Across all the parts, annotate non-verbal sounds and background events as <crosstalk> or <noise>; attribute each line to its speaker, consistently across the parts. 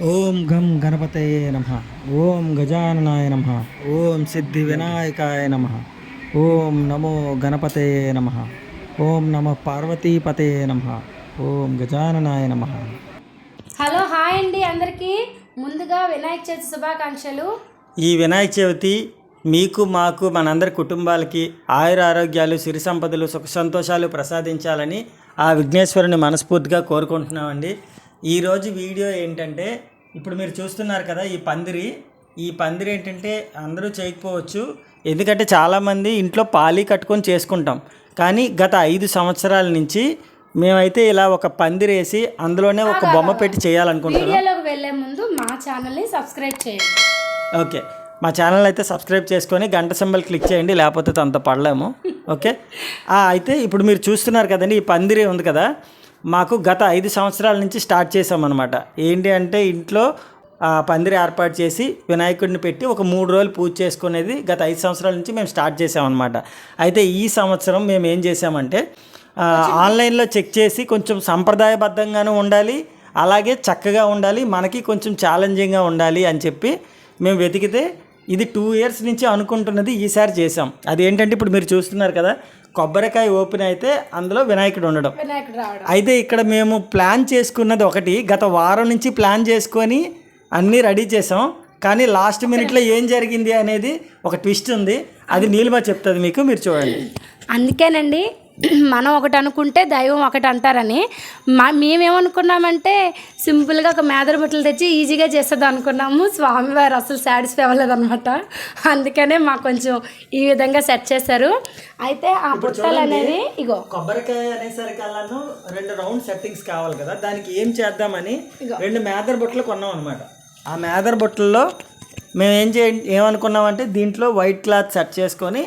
Speaker 1: ఓం గం గణపతయే నమ. ఓం గజాననాయ నమ. ఓం సిద్ధి వినాయకాయ నమ. ఓం నమో గణపతయే నమ. ఓం నమ పార్వతీపతే నమ. ఓం గజాననాయ నమ.
Speaker 2: హలో హాయ్ అండి అందరికీ. ముందుగా వినాయక చవితి శుభాకాంక్షలు.
Speaker 1: ఈ వినాయక చవితి మీకు మాకు మనందరి కుటుంబాలకి ఆయుర ఆరోగ్యాలు సిరి సంపదలు సుఖ సంతోషాలు ప్రసాదించాలని ఆ విఘ్నేశ్వరుని మనస్ఫూర్తిగా కోరుకుంటున్నామండి. ఈరోజు వీడియో ఏంటంటే ఇప్పుడు మీరు చూస్తున్నారు కదా ఈ పందిరి. ఈ పందిరి ఏంటంటే అందరూ చేయకపోవచ్చు. ఎందుకంటే చాలామంది ఇంట్లో పాలి కట్టుకొని చేసుకుంటాం. కానీ గత ఐదు సంవత్సరాల నుంచి మేమైతే ఇలా ఒక పందిరేసి అందులోనే ఒక బొమ్మ పెట్టి చేయాలనుకుంటున్నాం.
Speaker 2: వీడియోలోకి వెళ్ళే ముందు మా ఛానల్ని సబ్స్క్రైబ్ చేయండి.
Speaker 1: ఓకే. మా ఛానల్ అయితే సబ్స్క్రైబ్ చేసుకొని గంట సింబల్ క్లిక్ చేయండి లేకపోతే అంత పడలేము. ఓకే. అయితే ఇప్పుడు మీరు చూస్తున్నారు కదండి ఈ పందిరి ఉంది కదా. మాకు గత ఐదు సంవత్సరాల నుంచి స్టార్ట్ చేసామన్నమాట ఏంటి అంటే ఇంట్లో పందిరి ఏర్పాటు చేసి వినాయకుడిని పెట్టి ఒక మూడు రోజులు పూజ చేసుకునేది గత ఐదు సంవత్సరాల నుంచి మేము స్టార్ట్ చేసామన్నమాట అయితే ఈ సంవత్సరం మేము ఏం చేసామంటే ఆన్లైన్లో చెక్ చేసి కొంచెం సంప్రదాయబద్ధంగానూ ఉండాలి అలాగే చక్కగా ఉండాలి మనకి కొంచెం ఛాలెంజింగ్గా ఉండాలి అని చెప్పి మేము వెతికితే ఇది టూ ఇయర్స్ నుంచి అనుకుంటున్నది ఈసారి చేసాం అది ఏంటంటే ఇప్పుడు మీరు చూస్తున్నారు కదా కొబ్బరికాయ ఓపెన్ అయితే అందులో వినాయకుడు ఉండడం.
Speaker 2: వినాయకుడు రావడం.
Speaker 1: అయితే ఇక్కడ మేము ప్లాన్ చేసుకున్నది ఒకటి గత వారం నుంచి ప్లాన్ చేసుకొని అన్నీ రెడీ చేసాం. కానీ లాస్ట్ మినిట్లో ఏం జరిగింది అనేది ఒక ట్విస్ట్ ఉంది. అది నీలిమ చెప్తుంది మీకు మీరు చూడండి.
Speaker 2: అందుకేనండి మనం ఒకటి అనుకుంటే దైవం ఒకటి అంటారని. మా మేమేమనుకున్నామంటే సింపుల్గా ఒక మేదర బుట్టలు తెచ్చి ఈజీగా చేస్తుంది అనుకున్నాము. స్వామివారు అసలు సాటిస్ఫై అవ్వలేదు అనమాట అందుకనే మాకు కొంచెం ఈ విధంగా సెట్ చేశారు. అయితే ఆ బుట్టలు అనేవి ఇగో.
Speaker 1: కొబ్బరికాయ అనేసరికి అలాను రెండు రౌండ్ సెట్టింగ్స్ కావాలి కదా. దానికి ఏం చేద్దామని రెండు మేదర్ బుట్టలు కొన్నాం అనమాట ఆ మేదర్ బుట్టల్లో మేము ఏం చే ఏమనుకున్నామంటే దీంట్లో వైట్ క్లాత్ సెట్ చేసుకొని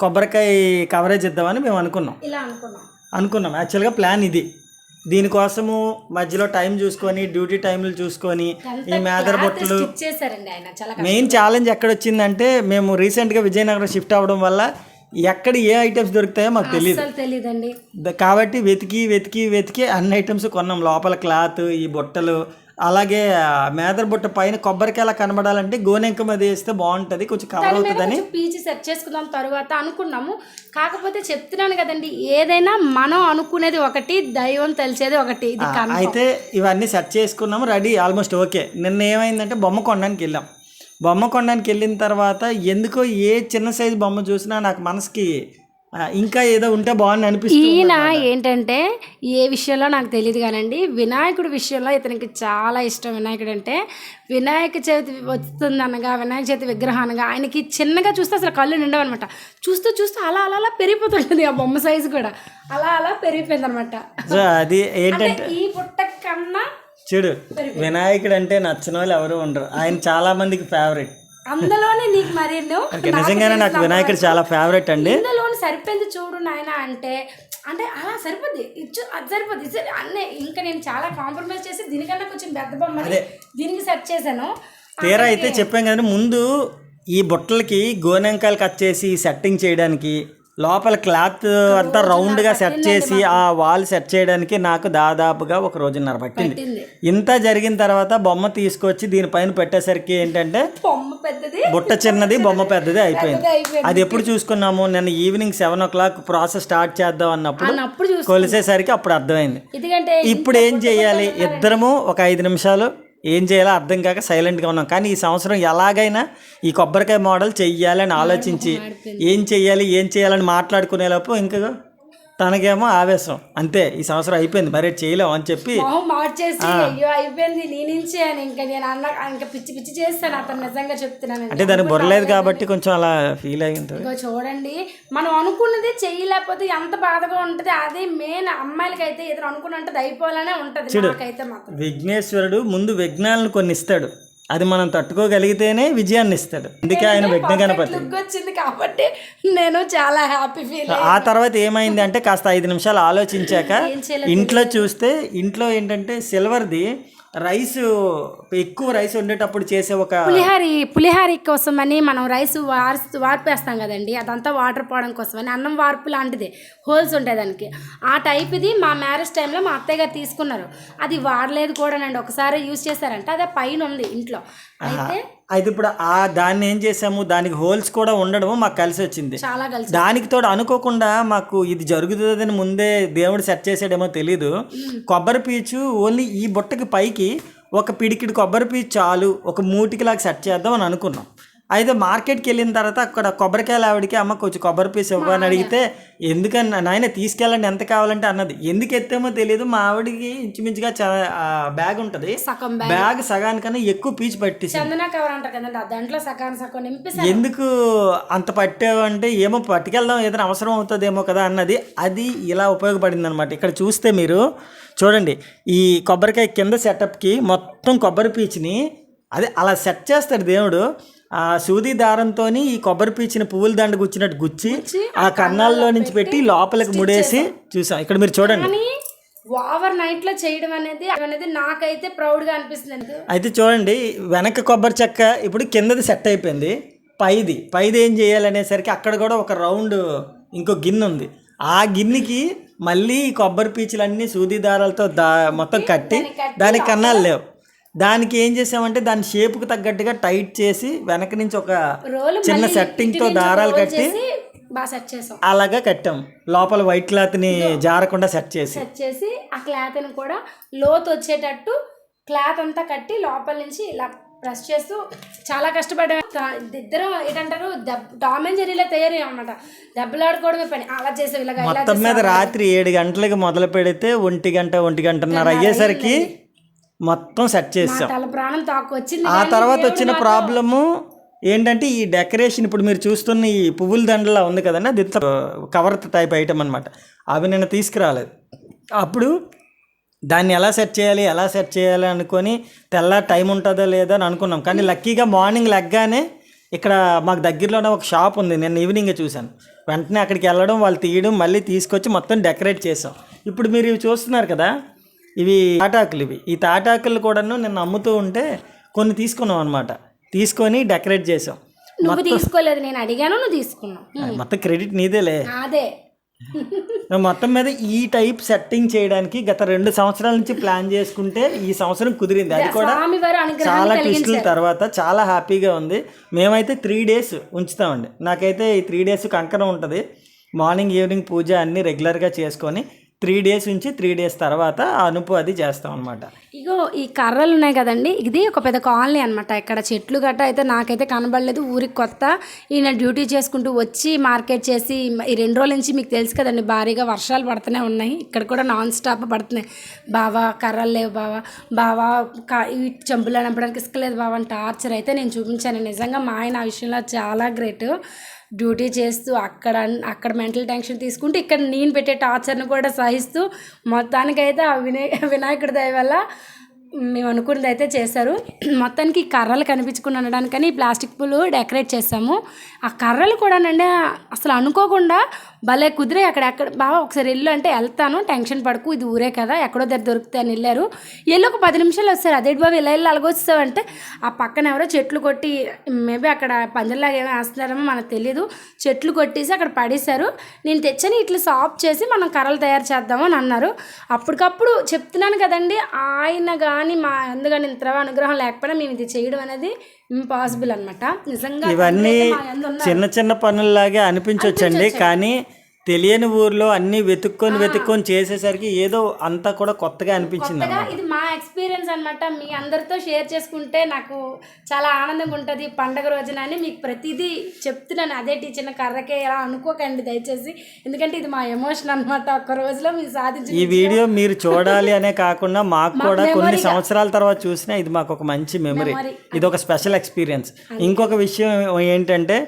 Speaker 1: కొబ్బరికాయ కవరేజ్ ఇద్దామని మేము అనుకున్నాం.
Speaker 2: ఇలా అనుకున్నాం.
Speaker 1: అనుకున్నాం. యాక్చువల్గా ప్లాన్ ఇది. దీనికోసము మధ్యలో టైం చూసుకొని డ్యూటీ టైంలు చూసుకొని ఈ మేదర్ బుట్టలు
Speaker 2: చాలా
Speaker 1: మెయిన్ ఛాలెంజ్ ఎక్కడ వచ్చిందంటే మేము రీసెంట్గా విజయనగరం షిఫ్ట్ అవ్వడం వల్ల ఎక్కడ ఏ ఐటమ్స్ దొరుకుతాయో మాకు తెలియదు
Speaker 2: తెలియదండి
Speaker 1: కాబట్టి వెతికి వెతికి వెతికి అన్ని ఐటమ్స్ కొన్నాం. లోపల క్లాత్ ఈ బుట్టలు అలాగే ఆ మేదర్ బుట్ట పైన కొబ్బరికాయలా కనబడాలంటే గోనెంక మీద వేస్తే బాగుంటుంది. కొంచెం కవర్ అవుతుందని.
Speaker 2: పీచి సెట్ చేసుకుందాం తర్వాత అనుకున్నాము. కాకపోతే చెప్తున్నాను కదండి ఏదైనా మనం అనుకునేది ఒకటి దైవం తెలిసేది ఒకటి.
Speaker 1: అయితే ఇవన్నీ సెట్ చేసుకున్నాము రెడీ ఆల్మోస్ట్ ఓకే. నిన్న ఏమైందంటే బొమ్మ కొనడానికి వెళ్ళాం. బొమ్మ కొనడానికి వెళ్ళిన తర్వాత ఎందుకో ఏ చిన్న సైజు బొమ్మ చూసినా నాకు మనసుకి ఇంకా ఏదో ఉంటే బాగుంది అనిపిస్తుంది
Speaker 2: ఈయన ఏంటంటే ఏ విషయంలో నాకు తెలియదు కానండి వినాయకుడి విషయంలో ఇతనికి చాలా ఇష్టం. వినాయకుడు అంటే వినాయక చవితి వస్తుంది అనగా వినాయక చవితి విగ్రహం అనగా ఆయనకి చిన్నగా చూస్తే అసలు కళ్ళు నిండవు అనమాట చూస్తూ చూస్తూ అలా అలా అలా పెరిగిపోతుంటుంది ఆ బొమ్మ సైజు కూడా. అలా అలా పెరిగిపోయింది అనమాట
Speaker 1: అది ఏంటంటే
Speaker 2: ఈ పుట్ట కన్నా
Speaker 1: చూడు వినాయకుడు అంటే నచ్చిన వాళ్ళు ఎవరు ఉండరు. ఆయన చాలా మందికి ఫేవరెట్
Speaker 2: అందులోనే నీకు మరి
Speaker 1: ఓకే నిజంగానే నాకు వినాయకుడు చాలా ఫేవరెట్ అండి.
Speaker 2: ఇందులోని సరిపోయింది చూడు నాయన అంటే అంటే అలా సరిపోద్ది. ఇచ్చు అది సరిపోద్ది. అన్నీ ఇంకా నేను చాలా కాంప్రమైజ్ చేసి దీనికన్నా కొంచెం పెద్ద బొమ్మని దీనికి సెట్ చేశాను.
Speaker 1: తీరా అయితే చెప్పాం కదండి ముందు ఈ బుట్టలకి గోనెంకాయలు కట్ చేసి సెట్టింగ్ చేయడానికి లోపల క్లాత్ అంతా రౌండ్గా సెట్ చేసి ఆ వాల్ సెట్ చేయడానికి నాకు దాదాపుగా ఒక రోజున్నర పట్టింది. ఇంత జరిగిన తర్వాత బొమ్మ తీసుకొచ్చి దీనిపైన పెట్టేసరికి ఏంటంటే బుట్ట చిన్నది బొమ్మ పెద్దది అయిపోయింది. అది ఎప్పుడు చూసుకున్నాము? నిన్న evening seven o'clock process start చేద్దాం అన్నప్పుడు కొలిసేసరికి అప్పుడు అర్థమైంది. ఇప్పుడు ఏం చేయాలి? ఇద్దరము ఒక ఐదు నిమిషాలు ఏం చేయాలో అర్థం కాక సైలెంట్గా ఉన్నాం. కానీ ఈ సంవత్సరం ఎలాగైనా ఈ కొబ్బరికాయ మోడల్ చెయ్యాలని ఆలోచించి ఏం చెయ్యాలి ఏం చేయాలని మాట్లాడుకునేలోపు ఇంకా తనకేమో ఆవేశం. అంతే ఈ సంవత్సరం అయిపోయింది మరి చేయలేం అని చెప్పి
Speaker 2: మొహం మార్చేసి అయ్యో అయిపోయింది నీ నుంచే అని ఇంకా నేను అన్న ఇంకా పిచ్చి పిచ్చి చేస్తాను అతను నిజంగా చెప్తున్నాను
Speaker 1: అంటే దానికి బుర్రలేదు కాబట్టి కొంచెం అలా ఫీల్ అయి ఉంటుంది.
Speaker 2: ఇగో చూడండి మనం అనుకున్నది చేయలేకపోతే ఎంత బాధగా ఉంటుంది అది మెయిన్ అమ్మాయిలకి అయితే ఏదైనా అనుకున్నది అయిపోవాలనే ఉంటుంది నాకైతే మాత్రం.
Speaker 1: విఘ్నేశ్వరుడు ముందు విఘ్నాలను కొన్ని ఇస్తాడు అది మనం తట్టుకోగలిగితేనే విజయాన్ని ఇస్తాడు. అందుకే ఆయన విఘ్న గణపతి.
Speaker 2: వచ్చింది కాబట్టి నేను చాలా హ్యాపీ ఫీల్
Speaker 1: ఆ తర్వాత ఏమైంది అంటే కాస్త ఐదు నిమిషాలు ఆలోచించాక ఇంట్లో చూస్తే ఇంట్లో ఏంటంటే సిల్వర్ది రైస్ ఎక్కువ రైస్ ఉండేటప్పుడు చేసే ఒక
Speaker 2: పులిహారి పులిహారి కోసమని మనం రైస్ వార్ వార్పేస్తాం కదండి. అదంతా వాటర్ పోవడం కోసమని అన్నం వార్పు లాంటిది. హోల్స్ ఉంటాయి దానికి ఆ టైప్ ఇది మా మ్యారేజ్ టైంలో మా అత్తయ్య గారు తీసుకున్నారు. అది వాడలేదు కూడానండి. ఒకసారి యూజ్ చేశారంట. అదే పైన ఉంది ఇంట్లో. అయితే
Speaker 1: అయితే ఇప్పుడు ఆ దాన్ని ఏం చేసాము దానికి హోల్స్ కూడా ఉండడం మాకు కలిసి వచ్చింది.
Speaker 2: చాలా కలిసి
Speaker 1: దానికి తోడు అనుకోకుండా మాకు ఇది జరుగుతుందని ముందే దేవుడు సెట్ చేసాడేమో తెలీదు. కొబ్బరి పీచు ఓన్లీ ఈ బుట్టకి పైకి ఒక పిడికిడి కొబ్బరి పీచు చాలు ఒక మూటికి లాగా సెట్ చేద్దాం అని అనుకున్నాం. అయితే మార్కెట్కి వెళ్ళిన తర్వాత అక్కడ కొబ్బరికాయలు ఆవిడకి అమ్మ కొంచెం కొబ్బరి పీసు ఇవ్వని అడిగితే ఎందుకని నాయన తీసుకెళ్ళండి ఎంత కావాలంటే అన్నది. ఎందుకు ఎత్తామో తెలియదు మా ఆవిడకి ఇంచుమించుగా బ్యాగ్ ఉంటుంది.
Speaker 2: బ్యాగ్.
Speaker 1: సగానికన్నా ఎక్కువ పీచు పట్టేసి
Speaker 2: నింపేసి
Speaker 1: ఎందుకు అంత పట్టావంటే ఏమో పట్టుకెళ్దాం ఏదైనా అవసరం అవుతుందేమో కదా అన్నది. అది ఇలా ఉపయోగపడింది అనమాట ఇక్కడ చూస్తే మీరు చూడండి ఈ కొబ్బరికాయ కింద సెటప్కి మొత్తం కొబ్బరి పీచుని అదే అలా సెట్ చేస్తాడు దేవుడు. ఆ సూది దారంతో ఈ కొబ్బరి పీచుని పువ్వుల దండ గుచ్చినట్టు గుచ్చి ఆ కన్నాల్లో నుంచి పెట్టి లోపలికి ముడేసి చూసాం. ఇక్కడ మీరు చూడండి.
Speaker 2: ఓవర్ నైట్లో చేయడం అనేది అనేది నాకైతే ప్రౌడ్గా అనిపిస్తుంది
Speaker 1: అయితే చూడండి వెనక కొబ్బరి చెక్క ఇప్పుడు కిందది సెట్ అయిపోయింది. పైది. పైది ఏం చేయాలనేసరికి అక్కడ కూడా ఒక రౌండ్ ఇంకో గిన్నె ఉంది. ఆ గిన్నెకి మళ్ళీ కొబ్బరి పీచులన్నీ సూది దారాలతో దా మొత్తం కట్టి దానికి కన్నాలు లేవు. దానికి ఏం చేసామంటే దాని షేప్కి తగ్గట్టుగా టైట్ చేసి వెనక నుంచి ఒక
Speaker 2: రోల్
Speaker 1: చిన్న సెట్టింగ్తో దారాలు కట్టి
Speaker 2: బాగా సెట్ చేసాం.
Speaker 1: అలాగా కట్టాం. లోపల వైట్ క్లాత్ని జారకుండా సెట్ చేసి.
Speaker 2: సెట్ చేసి ఆ క్లాత్ని కూడా లోతు వచ్చేటట్టు క్లాత్ అంతా కట్టి లోపల నుంచి ఇలా ప్రెస్ చేస్తూ చాలా కష్టపడ్డా. ఇద్దరం ఏంటంటారు? టామ్ అండ్ జెర్రీలా తయారయ్యాం అనమాట దెబ్బలాడుకోవడమే పని. అలా చేసాం ఇలా
Speaker 1: మొత్తం మీద రాత్రి ఏడు గంటలకు మొదలు పెడితే ఒంటి గంట ఒంటి గంటన్నర అయ్యేసరికి మొత్తం సెట్ చేసాం.
Speaker 2: తల ప్రాణం తాకు వచ్చింది
Speaker 1: ఆ తర్వాత వచ్చిన ప్రాబ్లము ఏంటంటే ఈ డెకరేషన్ ఇప్పుడు మీరు చూస్తున్న ఈ పువ్వుల దండలా ఉంది కదండి అది కవర్ టైప్ ఐటమ్ అనమాట అవి నేను తీసుకురాలేదు. అప్పుడు దాన్ని ఎలా సెట్ చేయాలి ఎలా సెట్ చేయాలి అనుకొని తెల్ల టైం ఉంటుందో లేదో అని అనుకున్నాం. కానీ లక్కీగా మార్నింగ్ లెగ్గానే ఇక్కడ మాకు దగ్గరలోనే ఒక షాప్ ఉంది నేను ఈవినింగ్ చూశాను. వెంటనే అక్కడికి వెళ్ళడం వాళ్ళు తీయడం మళ్ళీ తీసుకొచ్చి మొత్తం డెకరేట్ చేసాం. ఇప్పుడు మీరు చూస్తున్నారు కదా ఇవి తాటాకులు ఇవి. ఈ తాటాకులు కూడాను నిన్న అమ్ముతూ ఉంటే కొన్ని తీసుకున్నాం అనమాట తీసుకొని డెకరేట్ చేసాం
Speaker 2: నువ్వు తీసుకోలేదు నేను అడిగాను నువ్వు తీసుకున్నావు.
Speaker 1: మొత్తం క్రెడిట్ నీదేలే.
Speaker 2: అదే
Speaker 1: మొత్తం మీద ఈ టైప్ సెట్టింగ్ చేయడానికి గత రెండు సంవత్సరాల నుంచి ప్లాన్ చేసుకుంటే ఈ సంవత్సరం కుదిరింది. అది కూడా చాలా ట్విస్టుల తర్వాత చాలా హ్యాపీగా ఉంది. మేమైతే త్రీ డేస్ ఉంచుతామండి. నాకైతే ఈ త్రీ డేస్ కంకణం ఉంటుంది. మార్నింగ్ ఈవినింగ్ పూజ అన్నీ రెగ్యులర్గా చేసుకొని త్రీ డేస్ నుంచి త్రీ డేస్ తర్వాత అనుపు అది చేస్తాం అనమాట
Speaker 2: ఇగో ఈ కర్రలు ఉన్నాయి కదండి ఇది ఒక పెద్ద కాలనీ అనమాట ఇక్కడ చెట్లు గట్ట అయితే నాకైతే కనబడలేదు. ఊరికి కొత్త ఈయన డ్యూటీ చేసుకుంటూ వచ్చి మార్కెట్ చేసి ఈ రెండు రోజుల నుంచి మీకు తెలుసు కదండి భారీగా వర్షాలు పడుతూనే ఉన్నాయి. ఇక్కడ కూడా నాన్ స్టాప్ పడుతున్నాయి. బావా కర్రలు లేవు బావా. బావా కా ఈ నంపడానికి ఇసుక ఇసుకలేదు బావా అని టార్చర్ అయితే నేను చూపించాను. నిజంగా మా ఆయన ఆ విషయంలో చాలా గ్రేట్. డ్యూటీ చేస్తూ అక్కడ అక్కడ మెంటల్ టెన్షన్ తీసుకుంటూ ఇక్కడ నేను పెట్టే టార్చర్ని కూడా సహిస్తూ మొత్తానికైతే ఆ వినాయ వినాయకుడి దయ వల్ల మేము అనుకున్నది అయితే చేశారు. మొత్తానికి కర్రలు కనిపించకుండా ఉండడానికని ప్లాస్టిక్ పూలు డెకరేట్ చేసాము ఆ కర్రలు కూడానండి అసలు అనుకోకుండా భలే కుదిరే అక్కడ ఎక్కడ బాగా ఒకసారి వెళ్ళు అంటే వెళ్తాను. టెన్షన్ పడకు ఇది ఊరే కదా ఎక్కడో దగ్గర దొరుకుతాయి అని వెళ్ళారు. వెళ్ళి ఒక పది నిమిషాలు వస్తారు. అదే బాబు ఇలా వెళ్ళి అలాగొస్తావంటే ఆ పక్కన ఎవరో చెట్లు కొట్టి మేబీ అక్కడ పందిరిలాగా ఏమో వేస్తున్నారేమో మనకు తెలియదు చెట్లు కొట్టేసి అక్కడ పడేశారు. నేను తెచ్చని ఇట్లా సాప్ చేసి మనం కర్రలు తయారు చేద్దాము అని అన్నారు. అప్పటికప్పుడు చెప్తున్నాను కదండి ఆయన కానీ మా అందుకని ఇంత అనుగ్రహం లేకపోయినా మేము ఇది చేయడం అనేది ఇంపాసిబుల్ అనమాట నిజంగా
Speaker 1: ఇవన్నీ. చిన్న చిన్న పనుల్లాగే అనిపించవచ్చండి కానీ తెలియని ఊర్లో అన్నీ వెతుక్కొని వెతుక్కొని చేసేసరికి ఏదో అంతా కూడా కొత్తగా అనిపించింది
Speaker 2: కొత్తగా ఇది మా ఎక్స్పీరియన్స్ అన్నమాట. మీ అందరితో షేర్ చేసుకుంటే నాకు చాలా ఆనందంగా ఉంటుంది పండగ రోజున అని మీకు ప్రతిదీ చెప్తున్నాను. అదే టీచర్ కర్రకే ఎలా అనుకోకండి దయచేసి. ఎందుకంటే ఇది మా ఎమోషన్ అన్నమాట. ఒక్క రోజులో మీరు సాధించి
Speaker 1: ఈ వీడియో మీరు చూడాలి అనే కాకుండా <laughs> మాకు కూడా కొన్ని సంవత్సరాల తర్వాత చూసినా ఇది మాకు ఒక మంచి మెమరీ ఇది ఒక స్పెషల్ ఎక్స్పీరియన్స్ ఇంకొక విషయం ఏంటంటే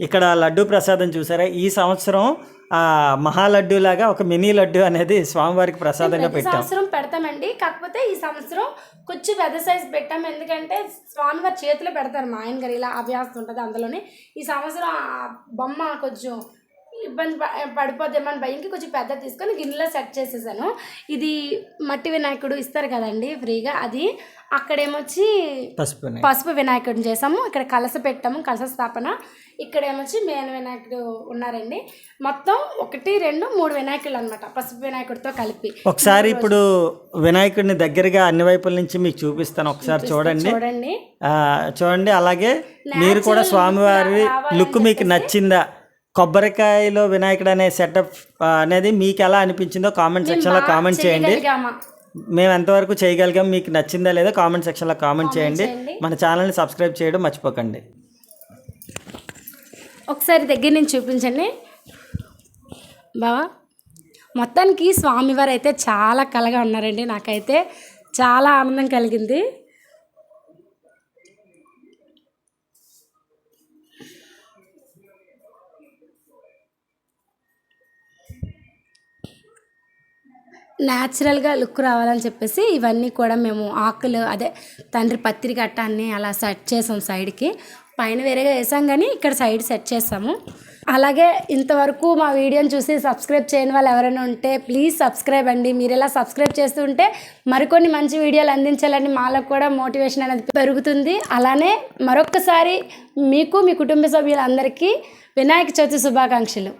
Speaker 1: ఇక్కడ లడ్డు ప్రసాదం చూసారా? ఈ సంవత్సరం ఆ మహాలడ్డు లాగా ఒక మినీ లడ్డు అనేది స్వామివారికి ప్రసాదంగా పెట్టాం.
Speaker 2: సంవత్సరం పెడతామండి. కాకపోతే ఈ సంవత్సరం కొంచెం పెద్ద సైజ్ పెట్టాం. ఎందుకంటే స్వామివారి చేతిలో పెడతారు మా ఆయన గారు. ఇలా అభ్యాసం ఉంటుంది అందులోనే. ఈ సంవత్సరం బొమ్మ కొంచెం ఇబ్బంది పడిపోద్దేమని భయంకి కొంచెం పెద్ద తీసుకొని గిన్నెలో సెట్ చేసేసాను. ఇది మట్టి వినాయకుడు ఇస్తారు కదండి ఫ్రీగా. అది అక్కడేమొచ్చి
Speaker 1: పసుపు.
Speaker 2: పసుపు వినాయకుడిని చేసాము. ఇక్కడ కలస పెట్టాము కలస స్థాపన. ఇక్కడ ఏమొచ్చి మేన వినాయకుడు ఉన్నారండి. మొత్తం ఒకటి రెండు మూడు వినాయకులు అనమాట పసుపు వినాయకుడితో కలిపి.
Speaker 1: ఒకసారి ఇప్పుడు వినాయకుడిని దగ్గరగా అన్ని వైపుల నుంచి మీకు చూపిస్తాను ఒకసారి చూడండి.
Speaker 2: చూడండి.
Speaker 1: చూడండి. అలాగే మీరు కూడా స్వామివారి లుక్ మీకు నచ్చిందా? కొబ్బరికాయలో వినాయకుడు అనే సెటప్ అనేది మీకు ఎలా అనిపించిందో కామెంట్ సెక్షన్లో కామెంట్ చేయండి? మేము ఎంతవరకు చేయగలిగాం మీకు నచ్చిందా లేదో కామెంట్ సెక్షన్లో కామెంట్ చేయండి.
Speaker 2: చేయండి.
Speaker 1: మన ఛానల్ని సబ్స్క్రైబ్ చేయడం మర్చిపోకండి.
Speaker 2: ఒకసారి దగ్గర నుంచి చూపించండి. బావా మొత్తానికి స్వామివారు అయితే చాలా కలగా ఉన్నారండి. నాకైతే చాలా ఆనందం కలిగింది. న్యాచురల్గా లుక్ రావాలని చెప్పేసి ఇవన్నీ కూడా మేము ఆకులు అదే తండ్రి పత్రి గట్ట అన్నీ అలా సెట్ చేసాం సైడ్కి. పైన వేరేగా వేసాం కానీ ఇక్కడ సైడ్ సెట్ చేసాము. అలాగే ఇంతవరకు మా వీడియోని చూసి సబ్స్క్రైబ్ చేయని వాళ్ళు ఎవరైనా ఉంటే ప్లీజ్ సబ్స్క్రైబ్ అండి. మీరు ఇలా సబ్స్క్రైబ్ చేస్తుంటే మరికొన్ని మంచి వీడియోలు అందించాలని మాలో కూడా మోటివేషన్ అనేది పెరుగుతుంది. అలానే మరొక్కసారి మీకు మీ కుటుంబ సభ్యులందరికీ వినాయక చవితి శుభాకాంక్షలు.